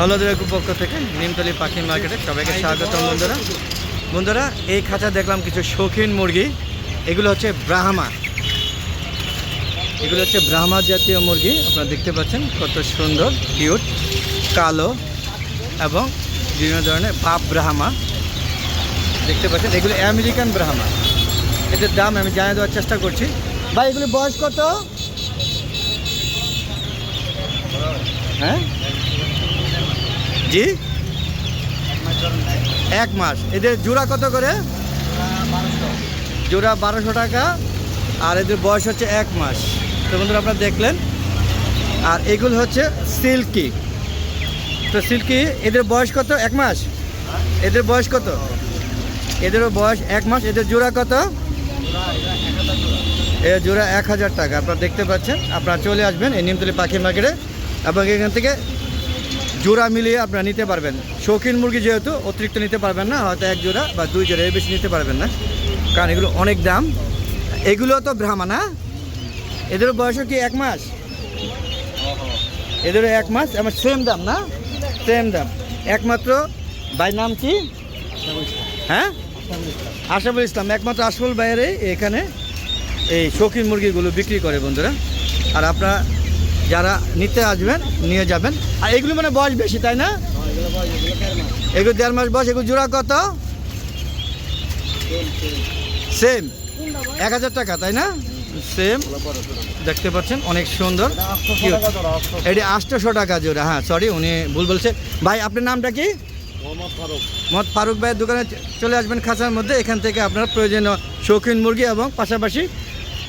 হলদের পক্ষ থেকে নিমতলি পাখি মার্কেটে সবাইকে স্বাগত বন্ধুরা। বন্ধুরা, এই খাঁচা দেখলাম কিছু শৌখিন মুরগি। এগুলো হচ্ছে ব্রাহ্মা। এগুলো হচ্ছে ব্রাহ্মা জাতীয় মুরগি। আপনারা দেখতে পাচ্ছেন কত সুন্দর কিউট কালো এবং বিভিন্ন ধরনের বাপ ব্রাহ্মা। দেখতে পাচ্ছেন, এগুলো আমেরিকান ব্রাহ্মা। এদের দাম আমি জানিয়ে দেওয়ার চেষ্টা করছি। ভাই এগুলি বয়স কত? হ্যাঁ? জি। এক মাস। এদের জোড়া কত করে? জোড়া বারোশো টাকা। আর এদের বয়স হচ্ছে এক মাস। তো বন্ধুরা আপনারা দেখলেন। আর এগুলো হচ্ছে সিল্কি। তো সিল্কি, এদের বয়স কত? এক মাস? এদের বয়স কত? এদেরও বয়স এক মাস। এদের জোড়া কত? এ জোড়া এক হাজার টাকা। আপনারা দেখতে পাচ্ছেন। আপনারা চলে আসবেন এই নিমতলি পাখি মার্কেটে। এবং এখান থেকে জোড়া মিলিয়ে আপনারা নিতে পারবেন। শৌখিন মুরগি যেহেতু, অতিরিক্ত নিতে পারবেন না, হয়তো এক জোড়া বা দুই জোড়া এর বেশি নিতে পারবেন না। কারণ এগুলো অনেক দাম। এগুলো তো ব্রাহ্মা না? এদেরও বয়সও কি এক মাস? এদেরও এক মাস, আমার সেম দাম না? সেম দাম। একমাত্র ভাই নাম কি? হ্যাঁ? আশাফুল ইসলাম। একমাত্র আশফুল বাইরে এখানে এই শৌখিন মুরগিগুলো বিক্রি করে বন্ধুরা। আর আপনারা যারা নিতে আসবেন নিয়ে যাবেন। আর এগুলো মানে বয়স বেশি তাই না? এগুলো দেড় মাস বয়স এগুলো জোড়া কত? সেম এক হাজার টাকা তাই না? সেম দেখতে পাচ্ছেন অনেক সুন্দর। এটি আটশোশো টাকা জোড়া। হ্যাঁ সরি উনি ভুল বলছে। ভাই আপনার নামটা কি? মোহাম্মদ ফারুক ভাইয়ের দোকানে চলে আসবেন খাঁচার মধ্যে। এখান থেকে আপনার প্রয়োজনীয় শৌখিন মুরগি এবং পাশাপাশি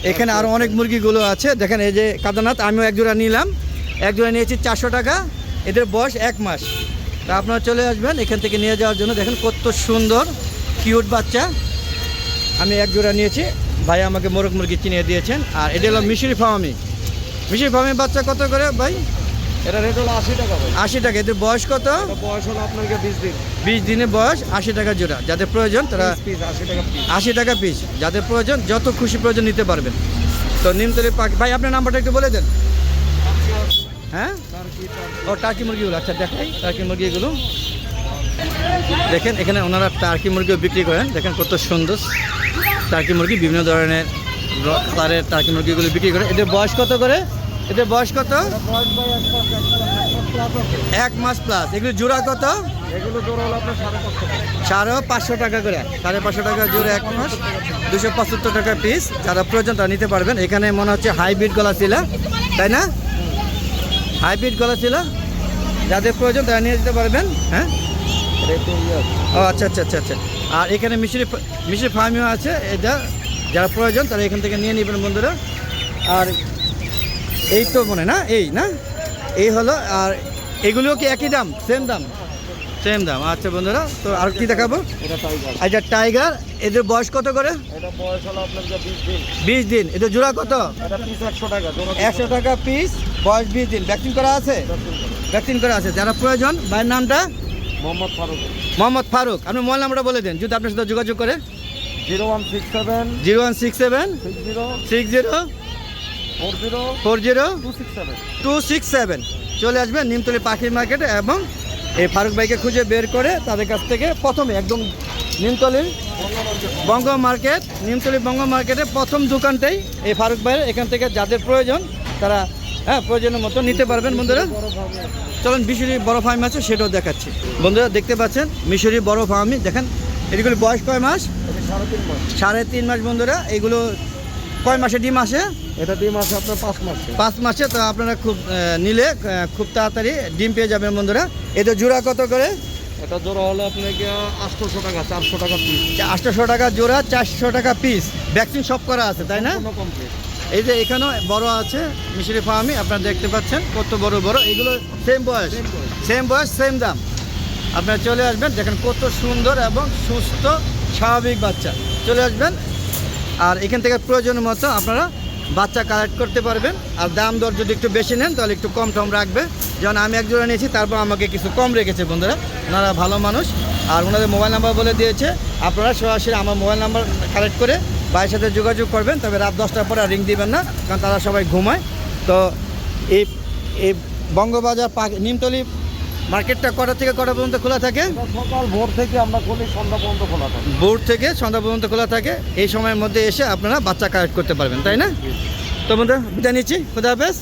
এখানে আরও অনেক মুরগিগুলো আছে। দেখেন এই যে কাদানাথ, আমিও এক জোড়া নিলাম। এক জোড়া নিয়েছি চারশো টাকা। এদের বয়স এক মাস। তা আপনারা চলে আসবেন, এখান থেকে নিয়ে যাওয়ার জন্য। দেখেন কত সুন্দর কিউট বাচ্চা। আমি এক জোড়া নিয়েছি। ভাই আমাকে মোরগ মুরগি চিনিয়ে দিয়েছেন। আর এটা হলো মিশরি ফার্মি। মিশরি ফার্মের বাচ্চা কত করে ভাই? এটা রেট হলো আশি টাকা ভাই। আশি টাকা এদের বয়স কত? বয়স হলো আপনাকে বিশ দিন। বিশ দিনের বয়স আশি টাকা জোড়া। যাদের প্রয়োজন তারা আশি টাকা পিস যাদের প্রয়োজন যত খুশি প্রয়োজন নিতে পারবেন। তো নিমতলি পাখি ভাই আপনার নাম্বারটা একটু বলে দেন। হ্যাঁ? ও টার্কি মুরগিগুলো আচ্ছা দেখাই টার্কি মুরগিগুলো দেখেন এখানে ওনারা টার্কি মুরগিও বিক্রি করেন। দেখেন কত সুন্দর। টার্কি মুরগি বিভিন্ন ধরনের টার্কি মুরগিগুলো বিক্রি করে। এদের বয়স কত করে? এদের বয়স কত? এক মাস প্লাস এগুলো জোড়া কত? এগুলো জোড়া হলো আপনার সাড়ে পাঁচশো টাকা। করে। সাড়ে পাঁচশো টাকা জোড়া এক মাস। দুশো পঁচাত্তর টাকা পিস যারা প্রয়োজন তারা নিতে পারবেন এখানে মনে হচ্ছে হাইব্রিড গলা ছিল তাই না? হাইব্রিড গলা ছিল। যাদের প্রয়োজন তারা নিয়ে যেতে পারবেন হ্যাঁ? ও আচ্ছা আচ্ছা আচ্ছা আচ্ছা। আর এখানে মিশরি মিশরি ফার্মিও আছে এটা যারা প্রয়োজন তারা এখান থেকে নিয়ে নেবেন বন্ধুরা। আর এই তো মনে না? এই না? এই হলো আর এগুলো কি একই দাম? সেম দাম? সেম দাম। আচ্ছা বন্ধুরা তো আর কি দেখাবো? আচ্ছা টাইগার এদের বয়স কত করে? বিশ দিন। এদের জোড়া কত? একশো টাকা পিস বয়স বিশ দিন। ভ্যাকসিন করা আছে? ভ্যাকসিন করা আছে। যারা প্রয়োজন ভাইয়ের নামটা? মোহাম্মদ ফারুক। মোহাম্মদ ফারুক। আপনি মোবাইল নাম্বারটা বলে দেন। যদি আপনার সাথে যোগাযোগ করে। Zero one six seven zero one six seven six zero six zero four zero two six seven. চলে আসবেন নিমতলি পাখি মার্কেটে এবং এই ফারুক ভাইকে খুঁজে বের করে তাদের কাছ থেকে প্রথমে একদম নিমতলির বঙ্গ মার্কেট নিমতলি বঙ্গ মার্কেটে প্রথম দোকানটাই এই ফারুক ভাইয়ের। এখান থেকে যাদের প্রয়োজন তারা হ্যাঁ প্রয়োজনের মতো নিতে পারবেন বন্ধুরা। চলুন মিশরি বড় ফার্ম আছে সেটাও দেখাচ্ছি। বন্ধুরা দেখতে পাচ্ছেন মিশরি বড় ফার্মই। দেখেন এগুলো বয়স কয় মাস? সাড়ে তিন মাস। সাড়ে তিন মাস বন্ধুরা এগুলো কয় মাসে ডিম আসে? এটা ডিম আছে আপনার পাঁচ মাসে। পাঁচ মাসে তো আপনারা খুব নিলে খুব তাড়াতাড়ি ডিম পেয়ে যাবেন বন্ধুরা। এটা জোড়া কত করে? এটা জোড়া হলো আপনাকে আটশোশো টাকা চারশো টাকা পিস আটশোশো টাকা জোড়া চারশো টাকা পিস ভ্যাকসিন সব করা আছে তাই না? এই যে এখানেও বড় আছে মিশরি ফার্মি আপনারা দেখতে পাচ্ছেন কত বড় বড়। এগুলো সেম বয়স। সেম বয়স। সেম দাম। আপনারা চলে আসবেন দেখেন কত সুন্দর এবং সুস্থ স্বাভাবিক বাচ্চা। চলে আসবেন আর এখান থেকে প্রয়োজন মতো আপনারা বাচ্চা কালেক্ট করতে পারবেন। আর দাম দর যদি একটু বেশি নেন, তাহলে একটু কম টম রাখবে। যেমন আমি এক জোড়া নিয়েছি, তারপর আমাকে কিছু কম রেখেছে বন্ধুরা। ওনারা ভালো মানুষ। আর ওনাদের মোবাইল নাম্বার বলে দিয়েছে, আপনারা সরাসরি আমার মোবাইল নাম্বার কালেক্ট করে ভাইয়ের সাথে যোগাযোগ করবেন। তবে রাত দশটার পরে রিং দিবেন না, কারণ তারা সবাই ঘুমায়। তো এই এই বঙ্গবাজার পাখি নিমতলি মার্কেটটা কটা থেকে কটা পর্যন্ত খোলা থাকে? সকাল ভোর থেকে আমরা খুলি সন্ধ্যা পর্যন্ত খোলা থাকে। ভোর থেকে সন্ধ্যা পর্যন্ত খোলা থাকে। এই সময়ের মধ্যে এসে আপনারা বাচ্চা কালেক্ট করতে পারবেন তাই না? তো বন্ধু বিদায় নিচ্ছি। খুদা হাফেজ।